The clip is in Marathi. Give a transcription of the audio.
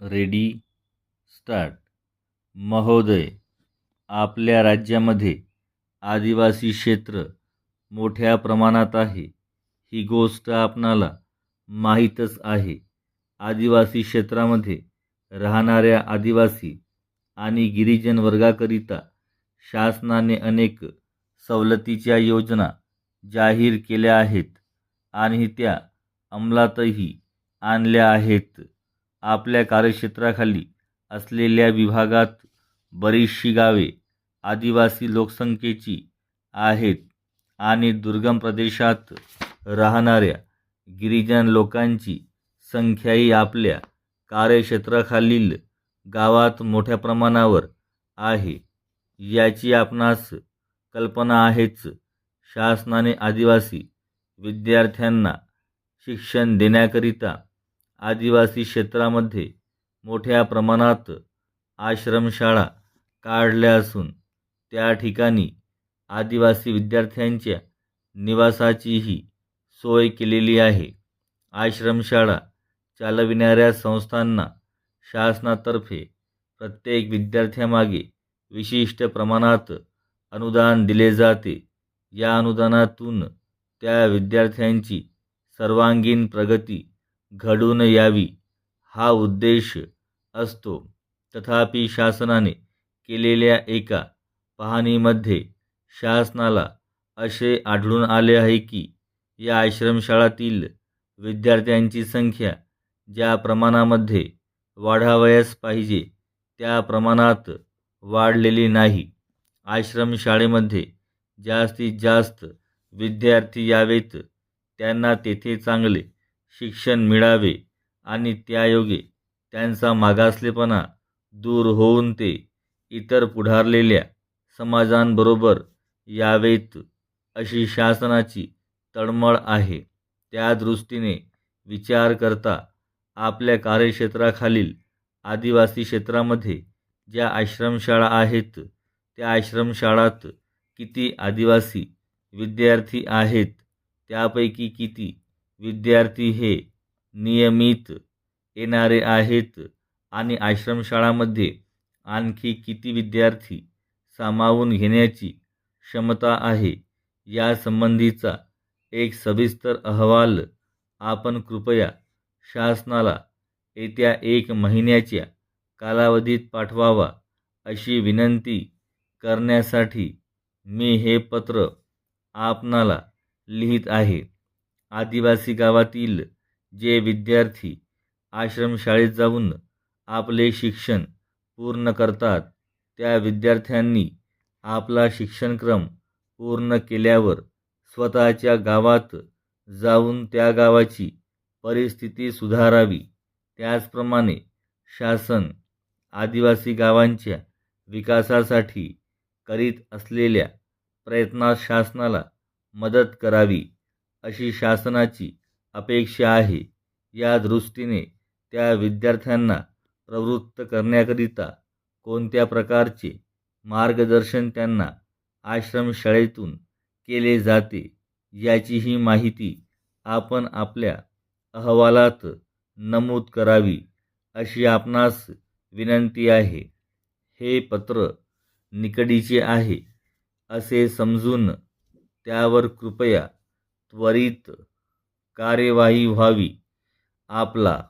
Ready start. महोदय आपल्या राज्यामध्ये आदिवासी क्षेत्र मोठ्या प्रमाणात आहे. ही गोष्ट आपणाला माहीतच आहे. आदिवासी क्षेत्रामध्ये राहणाऱ्या आदिवासी आणि गिरिजन वर्गाकरिता शासनाने अनेक सवलतीच्या योजना जाहीर केल्या आहेत आणि त्या अंमलातही आणल्या आहेत. आपल्या कार्यक्षेत्राखाली असलेल्या विभागात बरीचशी गावे आदिवासी लोकसंख्येची आहेत आणि दुर्गम प्रदेशात राहणाऱ्या गिरिजन लोकांची संख्याही आपल्या कार्यक्षेत्राखालील गावात मोठ्या प्रमाणावर आहे. याची आपणास कल्पना आहेच. शासनाने आदिवासी विद्यार्थ्यांना शिक्षण देण्याकरिता आदिवासी क्षेत्रामध्ये मोठ्या प्रमाणात आश्रमशाळा काढल्या असून त्या ठिकाणी आदिवासी विद्यार्थ्यांच्या निवासाचीही सोय केलेली आहे. आश्रमशाळा चालविणाऱ्या संस्थांना शासनातर्फे प्रत्येक विद्यार्थ्यामागे विशिष्ट प्रमाणात अनुदान दिले जाते. या अनुदानातून त्या विद्यार्थ्यांची सर्वांगीण प्रगती घडून यावी हा उद्देश असतो. तथापि शासनाने केलेल्या एका पाहणीमध्ये शासनाला असे आढळून आले आहे की या आश्रमशाळातील विद्यार्थ्यांची संख्या ज्या प्रमाणामध्ये वाढावयास पाहिजे त्या प्रमाणात वाढलेली नाही. आश्रमशाळेमध्ये जास्तीत जास्त विद्यार्थी यावेत त्यांना तेथे चांगले शिक्षण मिळावे आणि त्यायोगे त्यांचा मागासलेपणा दूर होऊन ते इतर पुढारलेल्या समाजांबरोबर यावेत अशी शासनाची तळमळ आहे. त्या दृष्टीने विचार करता आपल्या कार्यक्षेत्राखालील आदिवासी क्षेत्रामध्ये ज्या आश्रमशाळा आहेत त्या आश्रमशाळात किती आदिवासी विद्यार्थी आहेत त्यापैकी किती विद्यार्थी हे नियमित येणारे आहेत आणि आश्रमशाळामध्ये आणखी किती विद्यार्थी सामावून घेण्याची क्षमता आहे यासंबंधीचा एक सविस्तर अहवाल आपण कृपया शासनाला येत्या एक महिन्याच्या कालावधीत पाठवावा अशी विनंती करण्यासाठी मी हे पत्र आपणाला लिहित आहे. आदिवासी गावातील जे विद्यार्थी आश्रमशाळेत जाऊन आपले शिक्षण पूर्ण करतात त्या विद्यार्थ्यांनी आपला शिक्षणक्रम पूर्ण केल्यावर स्वतःच्या गावात जाऊन त्या गावाची परिस्थिती सुधारावी. त्याचप्रमाणे शासन आदिवासी गावांच्या विकासासाठी करीत असलेल्या प्रयत्नात शासनाला मदत करावी. अशी शासनाची अपेक्षा आहे. या दृष्टीने त्या विद्यार्थ्यांना प्रवृत्त करण्याकरिता कोणत्या प्रकारचे मार्गदर्शन त्यांना आश्रमशाळेतून केले जाते याचीही माहिती आपण आपल्या अहवालात नमूद करावी अशी आपणास विनंती आहे. हे पत्र निकडीचे आहे असे समजून त्यावर कृपया त्वरित कार्यवाही व्हावी. आपला